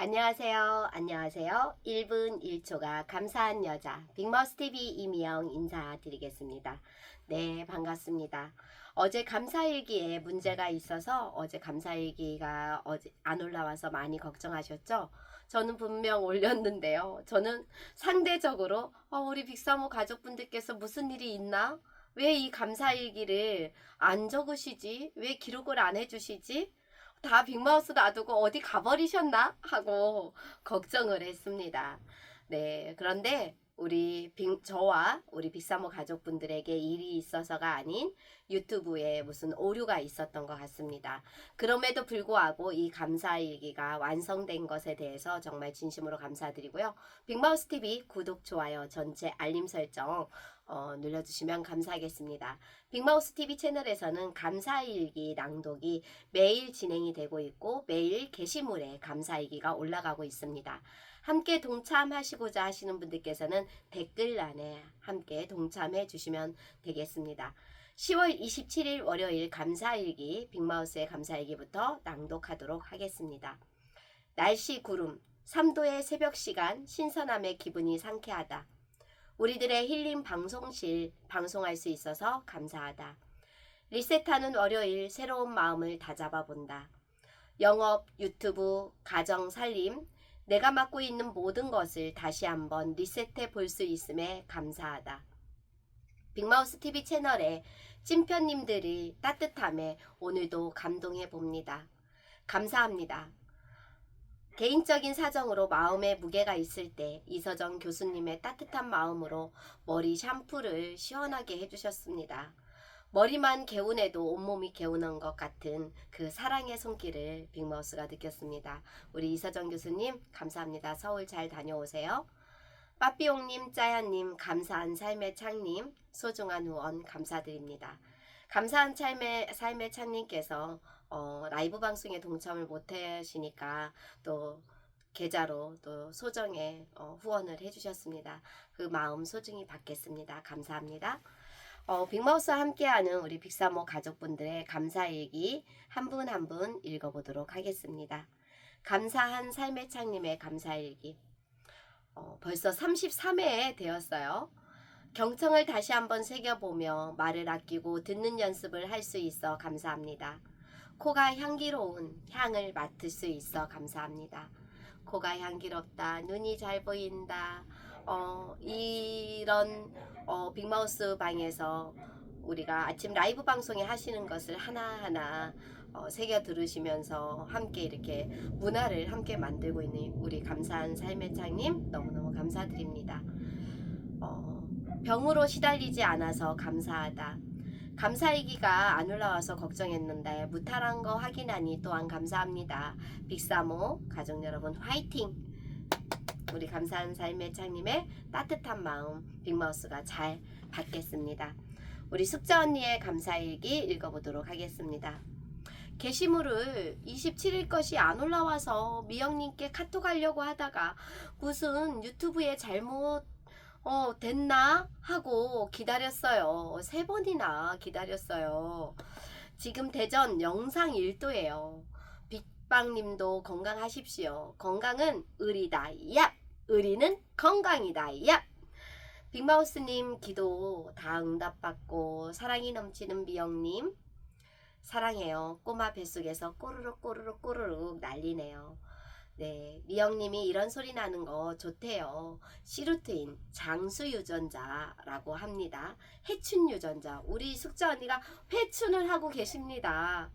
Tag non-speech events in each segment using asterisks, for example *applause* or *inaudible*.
안녕하세요. 안녕하세요. 1분 1초가 감사한 여자 빅마우스 TV 이미영 인사드리겠습니다. 네, 반갑습니다. 어제 감사일기에 문제가 있어서 어제 감사일기가 어제 안 올라와서 많이 걱정하셨죠? 저는 분명 올렸는데요. 저는 상대적으로 어, 우리 빅사모 가족분들께서 무슨 일이 있나? 왜 이 감사일기를 안 적으시지? 왜 기록을 안 해주시지? 다 빅마우스 놔두고 어디 가버리셨나? 하고 걱정을 했습니다. 네, 그런데 우리 빅, 저와 우리 빅사모 가족분들에게 일이 있어서가 아닌 유튜브에 무슨 오류가 있었던 것 같습니다. 그럼에도 불구하고 이 감사일기가 완성된 것에 대해서 정말 진심으로 감사드리고요. 빅마우스 TV 구독, 좋아요, 전체 알림 설정 어, 눌러주시면 감사하겠습니다. 빅마우스 TV 채널에서는 감사일기 낭독이 매일 진행이 되고 있고 매일 게시물에 감사일기가 올라가고 있습니다. 함께 동참하시고자 하시는 분들께서는 댓글란에 함께 동참해 주시면 되겠습니다. 10월 27일 월요일 감사일기 빅마우스의 감사일기부터 낭독하도록 하겠습니다. 날씨 구름 3도의 새벽 시간 신선함의 기분이 상쾌하다. 우리들의 힐링 방송실 방송할 수 있어서 감사하다. 리셋하는 월요일 새로운 마음을 다잡아 본다. 영업, 유튜브, 가정, 살림, 내가 맡고 있는 모든 것을 다시 한번 리셋해 볼 수 있음에 감사하다. 빅마우스 TV 채널에 찐편님들이 따뜻함에 오늘도 감동해 봅니다. 감사합니다. 개인적인 사정으로 마음에 무게가 있을 때 이서정 교수님의 따뜻한 마음으로 머리 샴푸를 시원하게 해주셨습니다. 머리만 개운해도 온몸이 개운한 것 같은 그 사랑의 손길을 빅마우스가 느꼈습니다. 우리 이서정 교수님 감사합니다. 서울 잘 다녀오세요. 빠삐용님, 짜야님, 감사한 삶의 창님, 소중한 후원 감사드립니다. 감사한 삶의, 삶의 창님께서 어, 라이브 방송에 동참을 못 하시니까 또 계좌로 또 소정에 어, 후원을 해주셨습니다. 그 마음 소중히 받겠습니다. 감사합니다. 어, 빅마우스와 함께하는 우리 빅사모 가족분들의 감사일기 한 분 한 분 읽어보도록 하겠습니다. 감사한 삶의 창님의 감사 일기. 어, 벌써 33회 되었어요. 경청을 다시 한번 새겨보며 말을 아끼고 듣는 연습을 할 수 있어 감사합니다. 코가 향기로운 향을 맡을 수 있어 감사합니다. 코가 향기롭다. 눈이 잘 보인다. 어, 이런 어, 빅마우스 방에서 우리가 아침 라이브 방송에 하시는 것을 하나하나 어, 새겨 들으시면서 함께 이렇게 문화를 함께 만들고 있는 우리 감사한 삶의 창님 너무너무 감사드립니다. 어, 병으로 시달리지 않아서 감사하다. 감사일기가 안 올라와서 걱정했는데 무탈한 거 확인하니 또한 감사합니다. 빅사모 가족 여러분 화이팅! 우리 감사한 삶의 창님의 따뜻한 마음 빅마우스가 잘 받겠습니다. 우리 숙자 언니의 감사 일기 읽어보도록 하겠습니다. 게시물을 27일 것이 안 올라와서 미영님께 카톡 하려고 하다가 무슨 유튜브에 잘못 어, 됐나? 하고 기다렸어요. 세 번이나 기다렸어요. 지금 대전 영상 1도예요. 빅빵님도 건강하십시오. 건강은 의리다. 얍! 의리는 건강이다. 얍! 빅마우스님 기도 다 응답받고 사랑이 넘치는 미영님 사랑해요. 꼬마 뱃속에서 꼬르륵 꼬르륵 꼬르륵 난리네요. 네, 미영님이 이런 소리 나는 거 좋대요. 시루트인 장수 유전자라고 합니다. 해춘 유전자. 우리 숙자 언니가 회춘을 하고 계십니다.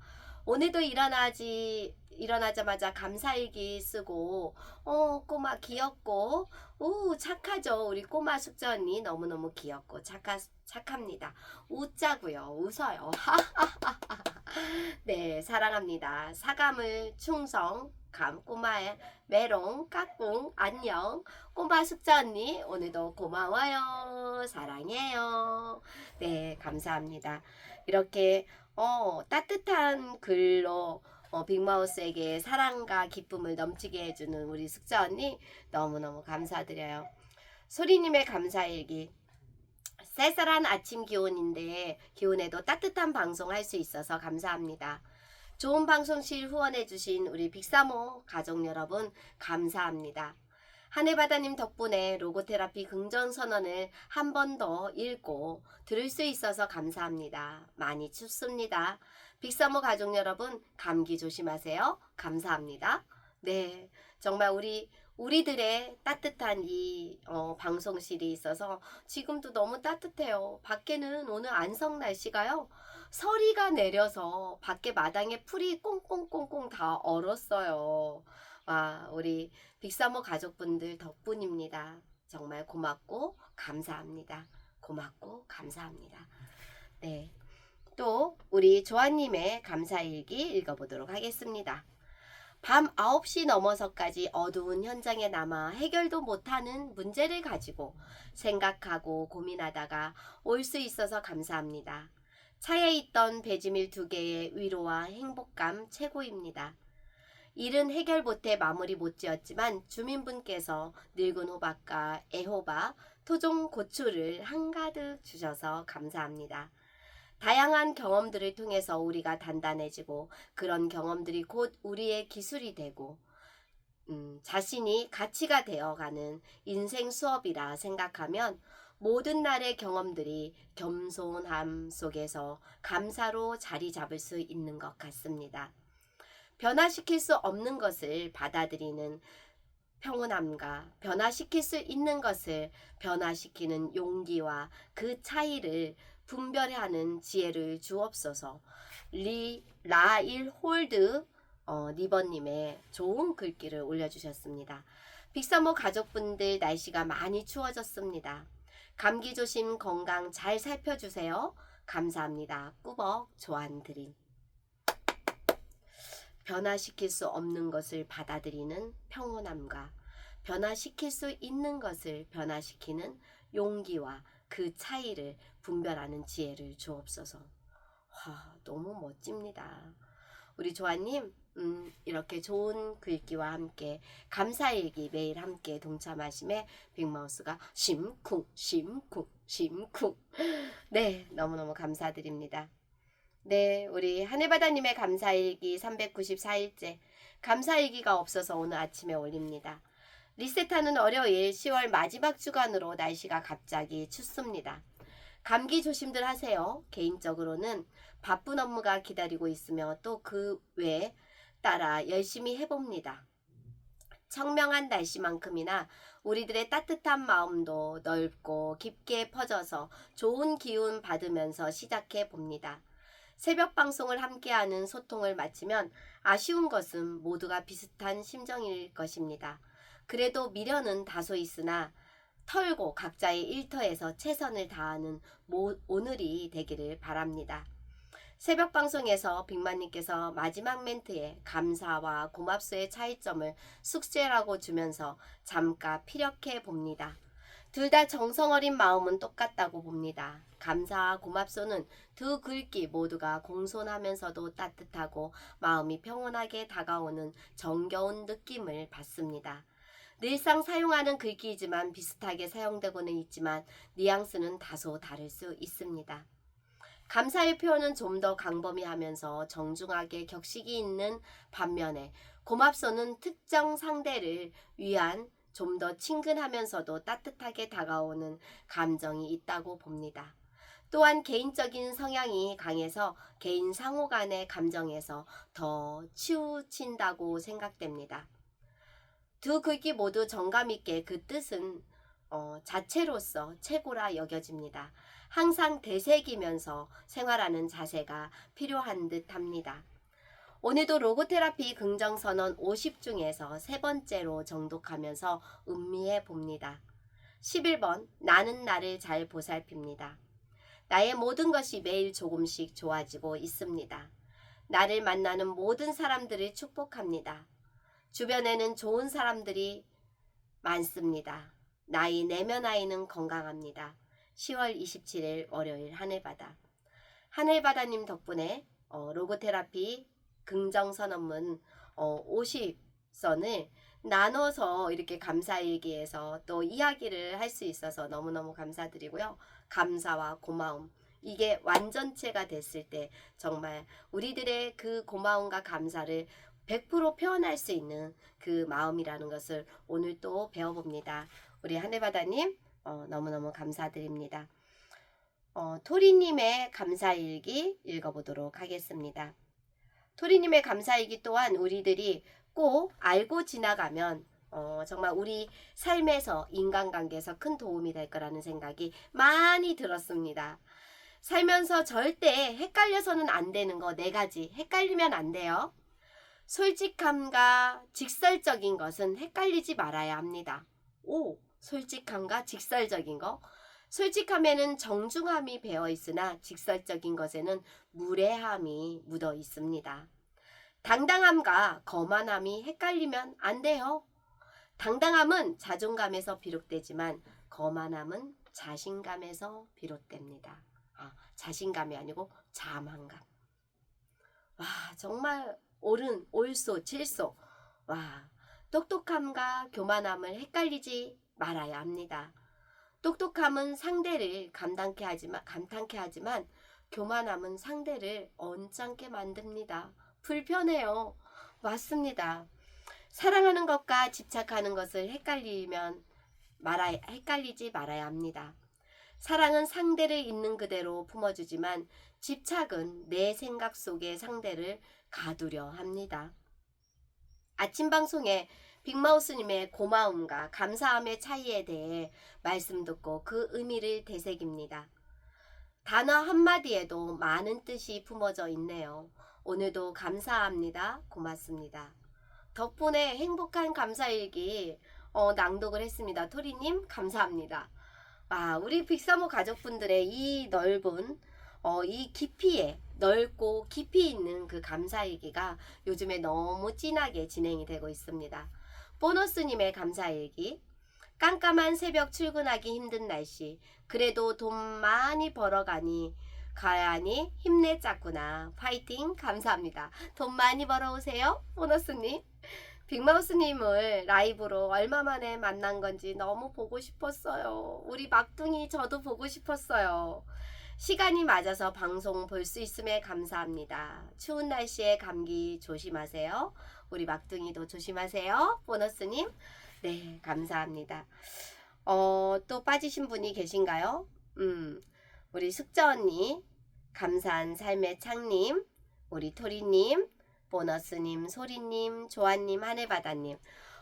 오늘도 일어나지 일어나자마자 감사일기 쓰고 어 꼬마 귀엽고 오 착하죠. 우리 꼬마 숙자 언니 너무너무 귀엽고 착하 착합니다. 웃자고요. 웃어요. *laughs* 네 사랑합니다. 사감을 충성 감 꼬마의 메롱 까꿍 안녕. 꼬마 숙자 언니 오늘도 고마워요. 사랑해요. 네 감사합니다. 이렇게 어 따뜻한 글로 어, 빅마우스에게 사랑과 기쁨을 넘치게 해주는 우리 숙자 언니 너무너무 감사드려요. 소리님의 감사일기. 쌀쌀한 아침 기온인데 기온에도 따뜻한 방송 할 수 있어서 감사합니다. 좋은 방송실 후원해주신 우리 빅사모 가족 여러분 감사합니다. 하늘바다님 덕분에 로고테라피 긍정선언을 한 번 더 읽고 들을 수 있어서 감사합니다. 많이 춥습니다. 빅사모 가족 여러분 감기 조심하세요. 감사합니다. 네, 정말 우리 우리들의 따뜻한 이 어, 방송실이 있어서 지금도 너무 따뜻해요. 밖에는 오늘 안성 날씨가요. 서리가 내려서 밖에 마당에 풀이 꽁꽁꽁꽁 다 얼었어요. 와, 우리 빅사모 가족분들 덕분입니다. 정말 고맙고 감사합니다. 고맙고 감사합니다. 네. 또 우리 조아님의 감사일기 읽어보도록 하겠습니다. 밤 9시 넘어서까지 어두운 현장에 남아 해결도 못하는 문제를 가지고 생각하고 고민하다가 올 수 있어서 감사합니다. 차에 있던 배지밀 두 개의 위로와 행복감 최고입니다. 일은 해결 못해 마무리 못 지었지만 주민분께서 늙은 호박과 애호박, 토종 고추를 한가득 주셔서 감사합니다. 다양한 경험들을 통해서 우리가 단단해지고 그런 경험들이 곧 우리의 기술이 되고 음, 자신이 가치가 되어가는 인생 수업이라 생각하면 모든 날의 경험들이 겸손함 속에서 감사로 자리 잡을 수 있는 것 같습니다. 변화시킬 수 없는 것을 받아들이는 평온함과 변화시킬 수 있는 것을 변화시키는 용기와 그 차이를 분별하는 지혜를 주옵소서. 리 라일 홀드 어, 니버님의 좋은 글귀를 올려주셨습니다. 빅사모 가족분들 날씨가 많이 추워졌습니다. 감기 조심 건강 잘 살펴주세요. 감사합니다. 꾸벅 조안 드림. 변화시킬 수 없는 것을 받아들이는 평온함과 변화시킬 수 있는 것을 변화시키는 용기와 그 차이를 분별하는 지혜를 주옵소서. 와, 너무 멋집니다. 우리 조아님, 음, 이렇게 좋은 글귀와 함께 감사일기 매일 함께 동참하심에 빅마우스가 심쿵, 심쿵, 심쿵. *laughs* 네, 너무너무 감사드립니다. 네, 우리 하늘바다님의 감사일기 394일째. 감사일기가 없어서 오늘 아침에 올립니다. 리셋하는 월요일 10월 마지막 주간으로 날씨가 갑자기 춥습니다. 감기 조심들 하세요. 개인적으로는 바쁜 업무가 기다리고 있으며 또 그 외에 따라 열심히 해봅니다. 청명한 날씨만큼이나 우리들의 따뜻한 마음도 넓고 깊게 퍼져서 좋은 기운 받으면서 시작해 봅니다. 새벽 방송을 함께하는 소통을 마치면 아쉬운 것은 모두가 비슷한 심정일 것입니다. 그래도 미련은 다소 있으나 털고 각자의 일터에서 최선을 다하는 모, 오늘이 되기를 바랍니다. 새벽 방송에서 빅만님께서 마지막 멘트에 감사와 고맙소의 차이점을 숙제라고 주면서 잠깐 피력해 봅니다. 둘 다 정성어린 마음은 똑같다고 봅니다. 감사와 고맙소는 두 글귀 모두가 공손하면서도 따뜻하고 마음이 평온하게 다가오는 정겨운 느낌을 받습니다. 늘상 사용하는 글귀이지만 비슷하게 사용되고는 있지만 뉘앙스는 다소 다를 수 있습니다. 감사의 표현은 좀 더 강범위하면서 정중하게 격식이 있는 반면에 고맙소는 특정 상대를 위한 좀 더 친근하면서도 따뜻하게 다가오는 감정이 있다고 봅니다. 또한 개인적인 성향이 강해서 개인 상호 간의 감정에서 더 치우친다고 생각됩니다. 두 글귀 모두 정감 있게 그 뜻은 어, 자체로서 최고라 여겨집니다. 항상 되새기면서 생활하는 자세가 필요한 듯 합니다. 오늘도 로고테라피 긍정선언 50 중에서 세 번째로 정독하면서 음미해 봅니다. 11번 나는 나를 잘 보살핍니다. 나의 모든 것이 매일 조금씩 좋아지고 있습니다. 나를 만나는 모든 사람들을 축복합니다. 주변에는 좋은 사람들이 많습니다. 나의 내면 아이는 건강합니다. 10월 27일 월요일 하늘바다. 하늘바다님 덕분에 어, 로고테라피 긍정선 언문 어, 50선을 나눠서 이렇게 감사일기에서 또 이야기를 할 수 있어서 너무너무 감사드리고요. 감사와 고마움 이게 완전체가 됐을 때 정말 우리들의 그 고마움과 감사를 100% 표현할 수 있는 그 마음이라는 것을 오늘 또 배워봅니다. 우리 하늘바다님 어, 너무너무 감사드립니다. 어, 토리님의 감사일기 읽어보도록 하겠습니다. 토리님의 감사일기 또한 우리들이 꼭 알고 지나가면 어, 정말 우리 삶에서 인간관계에서 큰 도움이 될 거라는 생각이 많이 들었습니다. 살면서 절대 헷갈려서는 안 되는 거 네 가지 헷갈리면 안 돼요. 솔직함과 직설적인 것은 헷갈리지 말아야 합니다. 오, 솔직함과 직설적인 거. 솔직함에는 정중함이 배어 있으나 직설적인 것에는 무례함이 묻어 있습니다. 당당함과 거만함이 헷갈리면 안 돼요. 당당함은 자존감에서 비롯되지만 거만함은 자신감에서 비롯됩니다. 아, 자신감이 아니고 자만감. 와, 정말 옳은, 옳소, 질소. 와, 똑똑함과 교만함을 헷갈리지 말아야 합니다. 똑똑함은 상대를 감당케 하지만, 감탄케 하지만 교만함은 상대를 언짢게 만듭니다. 불편해요. 맞습니다. 사랑하는 것과 집착하는 것을 헷갈리면 말아 헷갈리지 말아야 합니다. 사랑은 상대를 있는 그대로 품어주지만 집착은 내 생각 속의 상대를 가두려 합니다. 아침 방송에 빅마우스님의 고마움과 감사함의 차이에 대해 말씀 듣고 그 의미를 되새깁니다. 단어 한마디에도 많은 뜻이 품어져 있네요. 오늘도 감사합니다. 고맙습니다. 덕분에 행복한 감사일기 어, 낭독을 했습니다. 토리님 감사합니다. 아, 우리 빅사모 가족분들의 이 넓은 어, 이 깊이에 넓고 깊이 있는 그 감사일기가 요즘에 너무 진하게 진행이 되고 있습니다. 보너스님의 감사일기 깜깜한 새벽 출근하기 힘든 날씨 그래도 돈 많이 벌어가니 가야니 힘내자꾸나 파이팅 감사합니다. 돈 많이 벌어오세요 보너스님 빅마우스님을 라이브로 얼마 만에 만난 건지 너무 보고 싶었어요. 우리 막둥이 저도 보고 싶었어요. 시간이 맞아서 방송 볼 수 있음에 감사합니다. 추운 날씨에 감기 조심하세요. 우리 막둥이도 조심하세요. 보너스님. 네, 감사합니다. 어, 또 빠지신 분이 계신가요? 음, 우리 숙자 언니, 감사한 삶의 창님, 우리 토리님, 보너스님, 소리님, 조아님, 하늘바다님.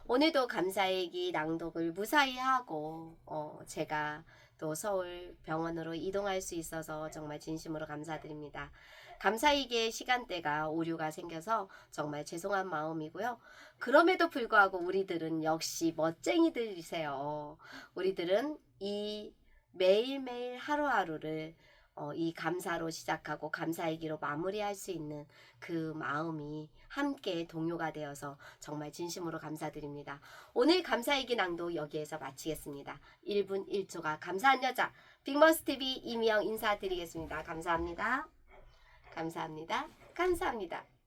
오늘도 감사일기 낭독을 무사히 하고, 어, 제가 또 서울 병원으로 이동할 수 있어서 정말 진심으로 감사드립니다. 감사일기의 시간대가 오류가 생겨서 정말 죄송한 마음이고요. 그럼에도 불구하고 우리들은 역시 멋쟁이들이세요. 우리들은 이 매일매일 하루하루를 어, 이 감사로 시작하고 감사일기로 마무리할 수 있는 그 마음이 함께 동요가 되어서 정말 진심으로 감사드립니다. 오늘 감사일기 낭독 여기에서 마치겠습니다. 1분 1초가 감사한 여자 빅머스TV 이미영 인사드리겠습니다. 감사합니다. 감사합니다. 감사합니다.